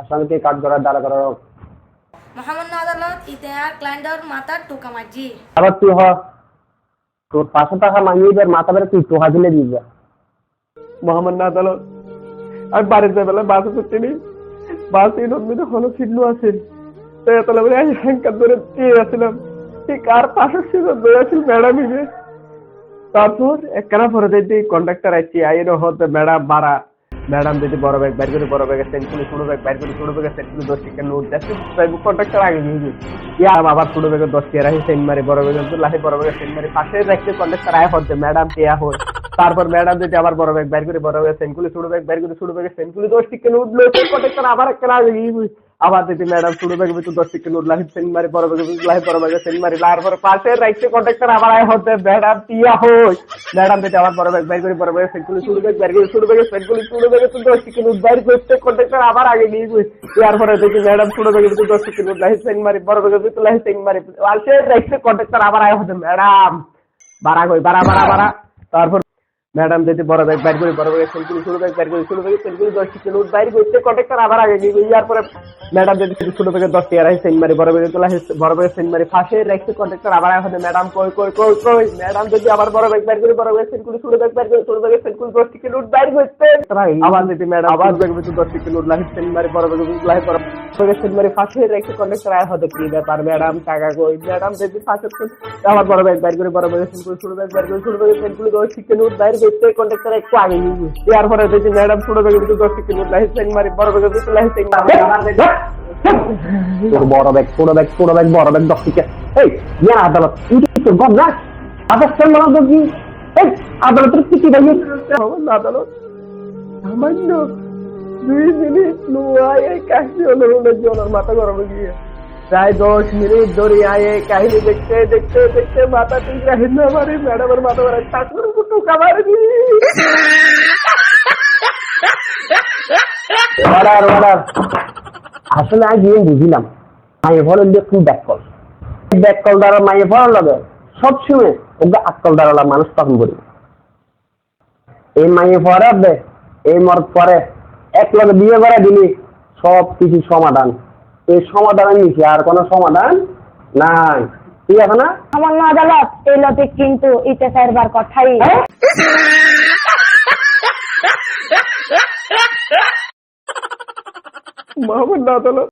আসামিকে কাঠগড়ায় দাঁড়া করা হোক। মহামান্য আদালত ইতিহার ক্লায়েন্টর মাথার টোকা মারজি আবার তুই হ। তোর পাঁচশো টাকা মাঙিয়ে বের মাথা বেড়ে তুই টোকা দিলে দিবে মহামান্য আদালত আমি বাড়িতে বেলা বাসে করতে নি বাসে নন্দিনে হলো ছিন্ন আছে। তো এতলা বলে আমি হ্যাঙ্কার ধরে দিয়ে আসছিলাম ঠিক আর পাশে ছিল ধরে ম্যাডাম তারপর একখানা পরে দেখি কন্ডাক্টর আইছি আইন হতে ম্যাডাম বাড়া ম্যাডাম যদি বড় ব্যাগ বের করে বড় ব্যাগের সেন্ট করে ছোট ব্যাগ বের করে ছোট ব্যাগের সেন্ট করে দশ টাকা নোট যাচ্ছে কন্ডাক্টর আগে নিয়ে গিয়ে। ইয়া আবার ছোট ব্যাগের দশ টাকা রাখি সেন্ট মারি, বড় ব্যাগের তো লাহে বড় ব্যাগের সেন্ট মারি, পাশে রাখতে কন্ট্রাক্টর আয় হচ্ছে, ম্যাডাম পেয়া হয়। তারপর ম্যাডাম যদি আবার বড় ব্যাগ বের করে, বড় ব্যাগের সেন্ট করে ছোট ব্যাগ বের করে, ছোট ব্যাগের সেন্ট করে দশ টাকা নোট লোক কন্ট্রাক্টর আবার একটা আগে নিয়ে আবার যদি ম্যাডাম ছোট ব্যাগের ভিতর দশ টাকা নোট লাহি সেন্ট মারি বড় ব্যাগের ভিতর লাহি বড় ব্যাগের সেন্ট মারি তারপর পাশে রাখতে কন্ডাক্টর আবার আয় হচ্ছে ম্যাডাম পিয়া হয় ম্যাডাম যদি আবার বড় ব্যাগ বাইর করে বড় সেন্ট করে ছোট ব্যাগ বাইর ছোট ব্যাগের সেন্ট করে ছোট তো দশ নোট বাইর করতে কন্ডাক্টর আবার আগে নিয়ে গিয়ে তারপরে দেখি ম্যাডাম ছোট ব্যাগের ভিতর দশ টাকা নোট লাহি সেন্ট মারি বড় ব্যাগের ভিতর লাহি সেন্ট মারি। পাশে রাখতে কন্ডাক্টর আবার আয় হতে, ম্যাডাম, বাড়া কই, বাড়া বাড়া বাড়া। তারপর ম্যাডাম যদি বড় ব্যাগ বাইর করে বড় ব্যাগের সেলফি ছোট ব্যাগ বাইর করে ছোট ব্যাগের সেলফি দশ টিকা নোট বাইর করতে কন্ট্রাক্টর আবার আগে গিয়ে ইয়ার পরে ম্যাডাম যদি ছোট ব্যাগের দশ টাকা রাখি সেন্ট মারি বড় ব্যাগের তোলা বড় ব্যাগের সেন্ট মারি ফাঁসে রাখতে কন্ট্রাক্টর আবার এখন ম্যাডাম কই কই কই কই ম্যাডাম যদি আবার বড় ব্যাগ বাইর করে বড় সেন্ট করে ছোট ব্যাগ বাইর করে ছোট সেন্ট করে দশ টিকা নোট বাইর করতে আবার যদি ম্যাডাম আবার ব্যাগের ভিতর দশ টিকা নোট লাহি সেন্ট মারি বড় ভিতর লাহি বড় ব্যাগের সেন্ট মারি ফাঁসে রাখতে কন্ট্রাক্টর আয় হতে কি ব্যাপার ম্যাডাম টাকা কই? ম্যাডাম যদি ফাঁসে আবার বড় ব্যাগ বাইর করে বড় সেন্ট করে ছোট ব্যাগ বাইর করে ছোট সেন্ট করে দশ টিকা নোট বাইর করতে কন্ট্রাক্টর একটু আগে নিয়ে ইয়ার পরে দেখি ম্যাডাম ছোট ব্যাগের ভিতর দশ নোট লাহি সেন্ট মারি বড় ব্যাগের ভিতর লাহি সেন্ট মারি তোর বড় ব্যাগ ছোট ব্যাগ ছোট ব্যাগ বড় ব্যাগ দশ টিকা এই ইয়া আদালত তুই কি তোর গম না আদালত মানে কি এই আদালতের কি কি ভাই আদালত সামান্য দুই মিনিট নোয়াই এই কাহিনী হলো জন্য মাথা গরমে গিয়ে প্রায় দশ মিনিট ধরে আয় কাহিনী দেখতে দেখতে দেখতে মাথা রাখেন না আমার। ম্যাডামের মাথা মারা ঠাকুর টুকা মারে অর্ডার অর্ডার আসলে আজ গিয়ে বুঝিলাম মায়ে ফলন দিয়ে খুব ব্যাক কল ব্যাক কল দ্বারা মায়ে ফলন লাগে। সবসময় ওকে আক্কল দ্বারা মানুষ তখন করি। এই মায়ে পরে এই মর পরে এক লগে বিয়ে করে দিলি সব কিছু সমাধান। এই সমাধান নিচে আর কোনো সমাধান নাই। ঠিক আছে না? আমার না আদালত এই লতে কিন্তু ইতে চাইবার কথাই। মোহাম্মদ আদালত